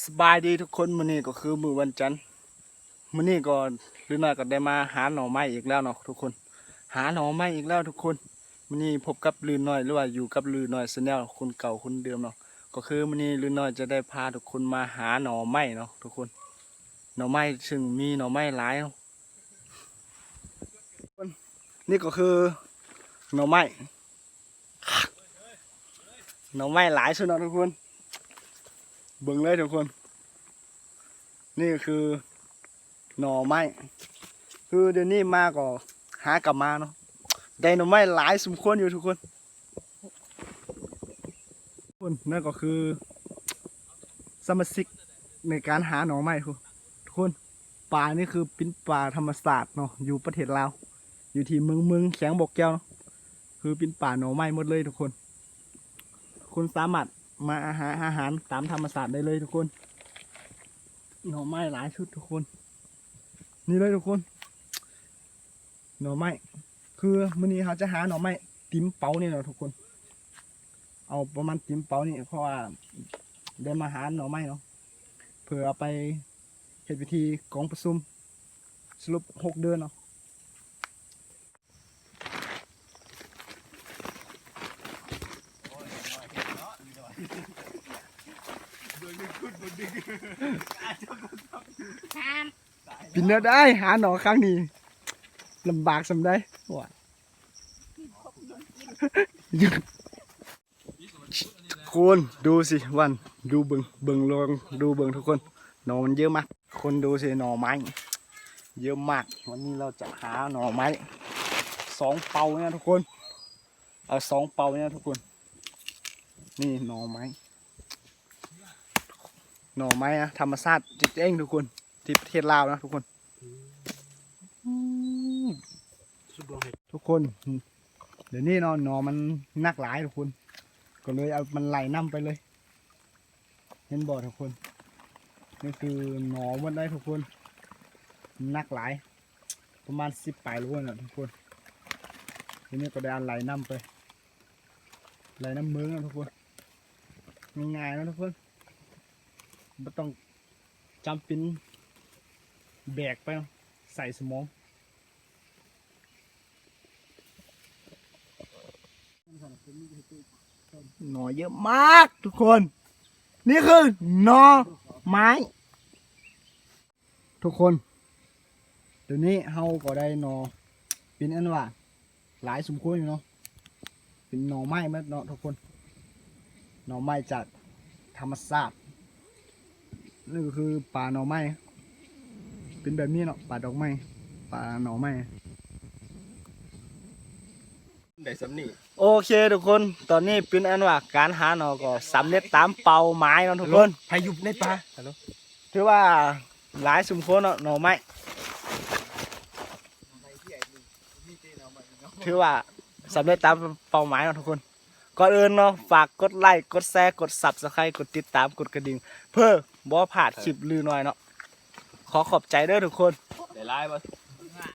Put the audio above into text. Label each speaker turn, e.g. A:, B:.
A: สบายดีทุกคนมื้อนี้ก็คือมื้อวันจันทร์มื้อนี้ก็ลือน้อยก็ได้มาหาหน่อไม้อีกแล้วเนาะทุกคน หาหน่อไม้อีกแล้วทุกคนมื้อนี้พบกับลือน้อยหรือว่าอยู่กับลือน้อยแนลคนเก่าคนเดิมเนาะก็คือมื้อนี้ลือน้อยจะได้พาทุกคนมาหาหน่อไม้เนาะทุกคน หน่อไม้ซึ่งมีหน่อไม้หลายเนาะนี่ก็คือหน่อไม้หน่อไม้หลายสุดเนาะทุกคน เบิ่งเลยทุกคน นี่คือหน่อไม้ คือเดี๋ยวนี้มาก็หากลับมาเนาะได้หน่อไม้หลายสมควรอยู่ทุกคนทุกคนนั่นก็คือสมาชิกในการหาหน่อไม้ทุกคนป่านี่คือเป็นป่าธรรมศาสตร์เนาะอยู่ประเทศลาวอยู่ที่เมืองเมืองแขงบกแก้วเนาะคือเป็นป่าหน่อไม้หมดเลยทุกคน คุณสามารถ มาอาหารอาหารตามธรรมศาสตร์ได้เลยทุกคนหน่อไม้หลายชุดทุกคน นี่เลยทุกคน หน่อไม้คือมื้อนี้เขาจะหาหน่อไม้ติ้มเป๋านี่เนะทุกคน เอาประมาณติ้มเป๋านี่เพราะว่าได้มาหาหน่อไม้เนาะเพื่อเอาไปเฮ็ดพิธีกองประชุมสรุปหกเดือนเนาะ ปินเนื้อได้หาหน่อครั้งนี้ลำบากสำได้ว้าคุณดูสิวันดูเบิงเบิงลองดูเบิงทุกคนหนอมันเยอะมาก คนดูสิหน่อไม้เยอะมาก วันนี้เราจะหาหน่อไม้สองเปาเนี่ยทุกคน เอาสองเปาเนี่ยทุกคน นี่หน่อไม้ หน่อไม้อะธรรมชาติจริงๆทุกคนที่ประเทศลาวนะทุกคนทุกคน เดี๋ยวนี้เนาะหนอมันนักหลายทุกคน ก็เลยเอามันไหลน้ำไปเลย เห็นบ่ทุกคน นี่คือหนอมันได้ทุกคน นักหลาย ประมาณสิบปลายโลนะทุกคนทีนี้ก็ได้เอาไหลน้ำไปไหลน้ำเมืองนะทุกคนง่ายๆนะทุกคน ไม่ต้องจำเป็นแบกไปใส่สมองหน่อเยอะมากทุกคน นี่คือหน่อไม้ ทุกคนเดี๋ยวนี้เฮาก็ได้หน่อเป็นอันว่าหลายสมควรอยู่เนาะเป็นหน่อไม้เมื่อเนาะทุกคนหน่อไม้จากธรรมชาติ นี่ก็คือป่าหน่อไม้เป็นแบบนี้เนาะป่าดอกไม้ป่าหน่อไม้
B: ได้สำนี
A: โอเคทุกคนตอนนี้เป็นอันว่าการหาหน่อก็สำเร็จตามเป้าหมายเนาะทุกคน
B: พายุในป่าฮัลโหล
A: ถือว่าหลายสมควรเนาะหน่อไม้ถือว่าสำเร็จตามเป้าหมายเนาะทุกคน ก่อนอื่นเนาะฝากกดไลค์กดแชร์กดซับสไครต์กดติดตามกดกระดิ่ง เพื่อบ่พลาดคลิปลือน้อยเนาะขอขอบใจเด้อทุกคน
B: ได้ไล่ป่ะ